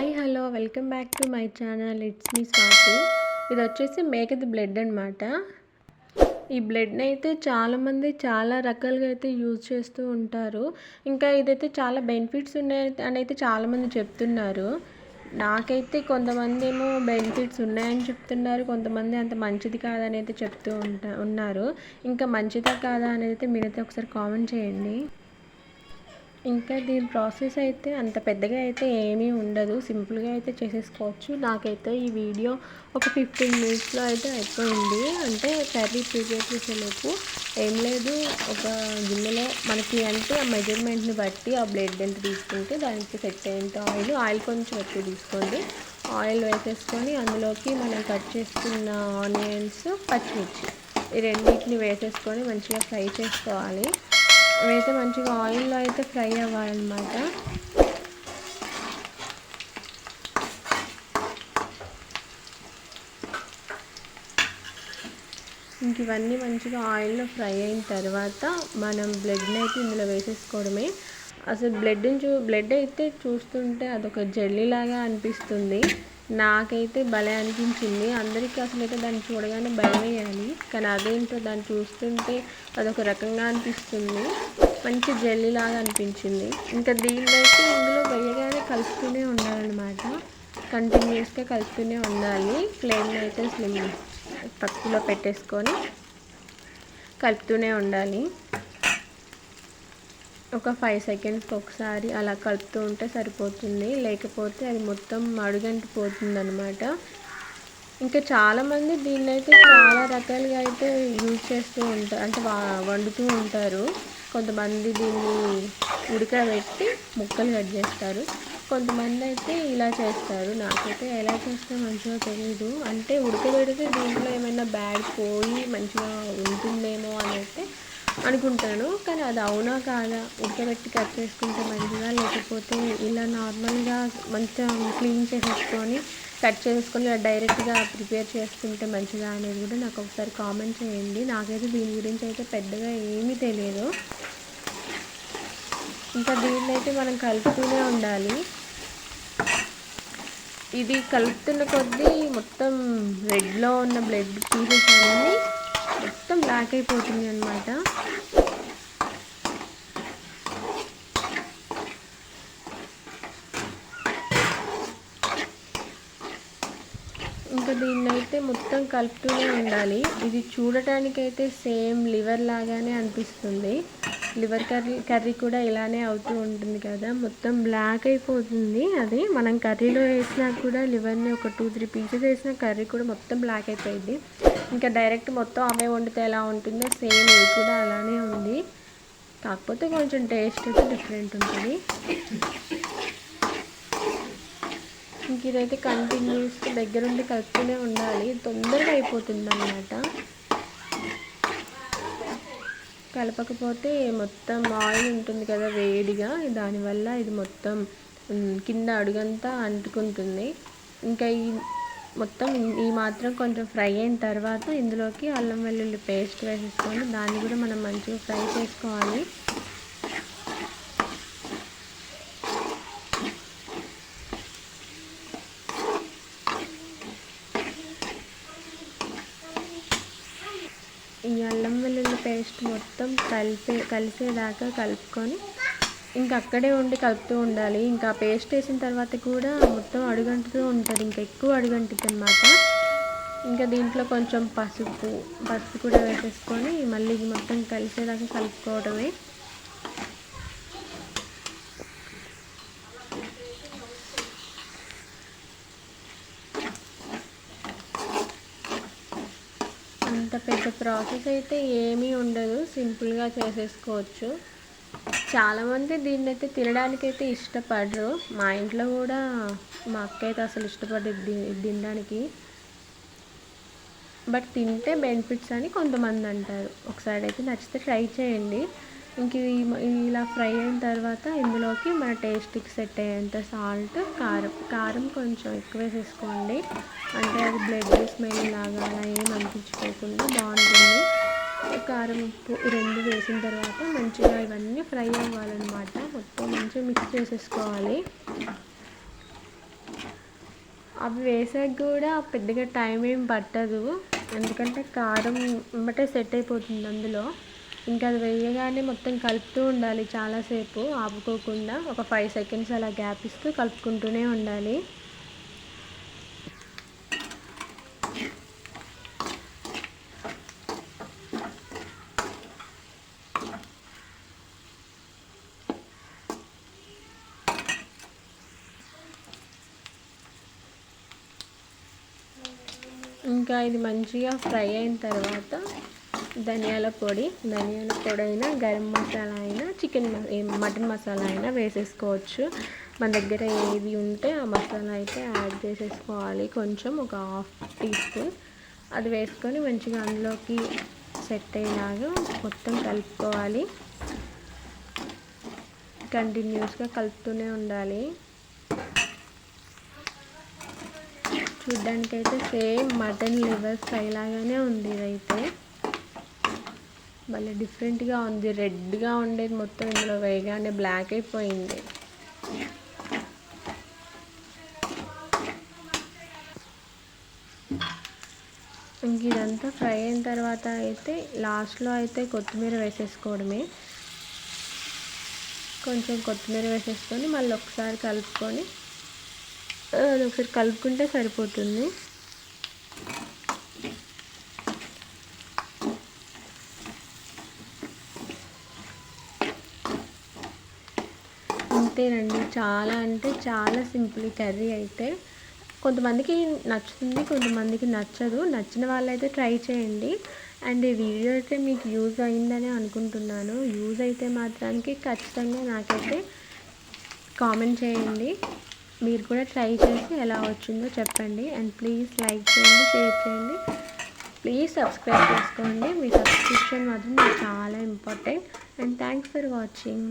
Hi hello welcome back to my channel it's me Swathi ఇది వచ్చేసి మేకది blood అనమాట ఈ బ్లడ్ని అయితే చాలామంది చాలా రకాలుగా అయితే యూజ్ చేస్తూ ఉంటారు. ఇంకా ఇదైతే చాలా బెనిఫిట్స్ ఉన్నాయి అని అయితే చాలామంది చెప్తున్నారు. నాకైతే కొంతమంది ఏమో బెనిఫిట్స్ ఉన్నాయని చెప్తున్నారు. కొంతమంది అంత మంచిది కాదని అయితే చెప్తూ ఉంటా ఉన్నారు. ఇంకా మంచిదా కాదా అనేది అయితే మీరైతే ఒకసారి కామెంట్ చేయండి. ఇంకా దీని ప్రాసెస్ అయితే అంత పెద్దగా అయితే ఏమీ ఉండదు. సింపుల్గా అయితే చేసేసుకోవచ్చు. నాకైతే ఈ వీడియో ఒక ఫిఫ్టీన్ మినిట్స్లో అయితే అయిపోయింది. అంటే కర్రీ ప్రిపేర్ చేసేలోపు ఏం లేదు. ఒక గిన్నెలో మనకి అంటే ఆ మెజర్మెంట్ని బట్టి ఆ బ్లడ్ ఎంత తీసుకుంటే దానికి సెట్ అయ్యేంత ఆయిల్ ఆయిల్ కొంచెం ఎక్కువ తీసుకోండి. ఆయిల్ వేసేసుకొని అందులోకి మనం కట్ చేసుకున్న ఆనియన్స్ పచ్చిమిర్చి ఈ రెండింటిని వేసేసుకొని మంచిగా ఫ్రై చేసుకోవాలి. వేస్తే మంచిగా ఆయిల్లో అయితే ఫ్రై అవ్వాలన్నమాట. ఇంక ఇవన్నీ మంచిగా ఆయిల్లో ఫ్రై అయిన తర్వాత మనం బ్లడ్ని అయితే ఇందులో వేసేసుకోవడమే. అసలు బ్లడ్ని చూ బ్లడ్ అయితే చూస్తుంటే అదొక జెల్లీలాగా అనిపిస్తుంది. నాకైతే భలే అనిపించింది. అందరికీ అసలు అయితే దాన్ని చూడగానే భయం వేయాలి కానీ అదేంటో దాన్ని చూస్తుంటే అదొక రకంగా అనిపిస్తుంది. మంచి జెల్లీలాగా అనిపించింది. ఇంకా దీన్ని ఇందులో వేయగానే కలుపుతూనే ఉండాలన్నమాట. కంటిన్యూస్గా కలుపుతూనే ఉండాలి. ఫ్లేమ్ అయితే స్లిమ్ తక్కువలో పెట్టేసుకొని కలుపుతూనే ఉండాలి. ఒక ఫైవ్ సెకండ్స్కి ఒకసారి అలా కలుపుతూ ఉంటే సరిపోతుంది. లేకపోతే అది మొత్తం అడుగంటిపోతుంది అనమాట ఇంకా చాలామంది దీన్ని అయితే చాలా రకాలుగా అయితే యూజ్ చేస్తూ ఉంటారు అంటే వండుతూ ఉంటారు. కొంతమంది దీన్ని ఉడకబెట్టి ముక్కలు కట్ చేస్తారు. కొంతమంది అయితే ఇలా చేస్తారు. నాకైతే ఎలా చేస్తే మంచిగా తెలియదు అంటే ఉడకబెడితే దీంట్లో ఏమైనా బ్యాడ్ పోయి మంచిగా ఉంటుందేమో అని అయితే అనుకుంటాను. కానీ అది అవునా కాదా? ఉడకబెట్టి కట్ చేసుకుంటే మంచిగా లేకపోతే ఇలా నార్మల్గా మంచిగా క్లీన్ చేసేసుకొని కట్ చేసుకొని డైరెక్ట్గా ప్రిపేర్ చేసుకుంటే మంచిగా అనేది కూడా నాకు ఒకసారి కామెంట్ చేయండి. నాకైతే దీని గురించి అయితే పెద్దగా ఏమీ తెలియదు. ఇంకా దీన్ని అయితే మనం కలుపుతూనే ఉండాలి. ఇది కలుపుతున్న కొద్దీ మొత్తం రెడ్లో ఉన్న బ్లడ్ పీసెస్ అన్నీ మొత్తం బ్లాక్ అయిపోతుంది అనమాట ఇంకా దీన్ని అయితే మొత్తం కలుపుతూనే ఉండాలి. ఇది చూడటానికైతే సేమ్ లివర్ లాగానే అనిపిస్తుంది. లివర్ కర్రీ కర్రీ కూడా ఇలానే అవుతూ ఉంటుంది కదా. మొత్తం బ్లాక్ అయిపోతుంది అది. మనం కర్రీలో వేసినా కూడా లివర్ని ఒక టూ త్రీ పీసెస్ వేసినా కర్రీ కూడా మొత్తం బ్లాక్ అయిపోయింది. ఇంకా డైరెక్ట్ మొత్తం అవే వండితే ఎలా ఉంటుందో సేమ్ ఇది కూడా అలానే ఉంది. కాకపోతే కొంచెం టేస్ట్ అయితే డిఫరెంట్ ఉంటుంది. ఇంక ఇదైతే కంటిన్యూస్గా దగ్గరుండి కలుపుతూనే ఉండాలి తొందరగా అయిపోతుంది అన్నమాట కలపకపోతే మొత్తం ఆయిల్ ఉంటుంది కదా వేడిగా దానివల్ల ఇది మొత్తం కింద అడుగంతా అంటుకుంటుంది. ఇంకా ఈ మొత్తం ఈ మాత్రం కొంచెం ఫ్రై అయిన తర్వాత ఇందులోకి అల్లం వెల్లుల్లి పేస్ట్ వేసేసుకొని దాన్ని కూడా మనం మంచిగా ఫ్రై చేసుకోవాలి. ఈ అల్లం వెల్లుల్లి పేస్ట్ మొత్తం కలిపే కలిసేదాకా కలుపుకొని ఇంకా అక్కడే ఉండి కలుపుతూ ఉండాలి. ఇంకా పేస్ట్ వేసిన తర్వాత కూడా మొత్తం అడుగంటుతూ ఉంటుంది. ఇంకా ఎక్కువ అడుగంటుంది అనమాట ఇంకా దీంట్లో కొంచెం పసుపు పసుపు కూడా వేసేసుకొని మళ్ళీ మొత్తం కలిసేదాకా కలుపుకోవడమే. అంత పెద్ద ప్రాసెస్ అయితే ఏమీ ఉండదు. సింపుల్గా చేసేసుకోవచ్చు. చాలామంది దీన్ని అయితే తినడానికి అయితే ఇష్టపడరు. మా ఇంట్లో కూడా మా అక్క అయితే అసలు ఇష్టపడదు తినడానికి. బట్ తింటే బెనిఫిట్స్ అని కొంతమంది అంటారు. ఒకసారి అయితే నచ్చితే ట్రై చేయండి. ఇంక ఇలా ఫ్రై అయిన తర్వాత ఇందులోకి మన టేస్ట్కి సెట్ అయ్యేంత సాల్ట్ కారం కారం కొంచెం ఎక్కువ వేసేసుకోండి. అంటే అది బ్లడ్ స్మెల్ లాగా అలా ఏం అనిపించుకోకుండా బాగుంటుంది. కారం ఉప్పు రెండు వేసిన తర్వాత మంచిగా ఇవన్నీ ఫ్రై అవ్వాలన్నమాట. మొత్తం మంచిగా మిక్స్ చేసేసుకోవాలి. అవి వేసాక కూడా పెద్దగా టైం ఏం పట్టదు. ఎందుకంటే కారం వెంబటే సెట్ అయిపోతుంది అందులో. ఇంకా అది వేయగానే మొత్తం కలుపుతూ ఉండాలి చాలాసేపు. ఆపుకోకుండా ఒక ఫైవ్ సెకండ్స్ అలా గ్యాప్ ఇస్తూ కలుపుకుంటూనే ఉండాలి. ఇంకా ఇది మంచిగా ఫ్రై అయిన తర్వాత ధనియాల పొడి ధనియాల పొడి అయినా గరం మసాలా అయినా చికెన్ మటన్ మసాలా అయినా వేసేసుకోవచ్చు. మన దగ్గర ఏది ఉంటే ఆ మసాలా అయితే యాడ్ చేసేసుకోవాలి. కొంచెం ఒక హాఫ్ టీ స్పూన్ అది వేసుకొని మంచిగా అందులోకి సెట్ అయ్యేలాగా మొత్తం కలుపుకోవాలి. కంటిన్యూస్గా కలుపుతూనే ఉండాలి. చూడ్డానికైతే అయితే సేమ్ మటన్ లివర్ ఫ్రై లాగానే ఉంది ఇదైతే. మళ్ళీ డిఫరెంట్గా ఉంది. రెడ్గా ఉండేది మొత్తం ఇందులో వేయగానే బ్లాక్ అయిపోయింది. ఇంక ఇదంతా ఫ్రై అయిన తర్వాత అయితే లాస్ట్లో అయితే కొత్తిమీర వేసేసుకోవడమే. కొంచెం కొత్తిమీర వేసేసుకొని మళ్ళీ ఒకసారి కలుపుకొని అది ఒకసారి కలుపుకుంటే సరిపోతుంది. అంతేనండి. చాలా అంటే చాలా సింపుల్ కర్రీ అయితే. కొంతమందికి నచ్చుతుంది కొంతమందికి నచ్చదు. నచ్చిన వాళ్ళైతే ట్రై చేయండి. అండ్ ఈ వీడియో అయితే మీకు యూజ్ అయిందని అనుకుంటున్నాను. యూజ్ అయితే మాత్రానికి ఖచ్చితంగా నాకైతే కామెంట్ చేయండి. మీరు కూడా ట్రై చేసి ఎలా వచ్చిందో చెప్పండి. అండ్ ప్లీజ్ లైక్ చేయండి షేర్ చేయండి. ప్లీజ్ సబ్స్క్రైబ్ చేసుకోండి. మీ సబ్స్క్రిప్షన్ మాత్రం నాకు చాలా important. And thanks for watching.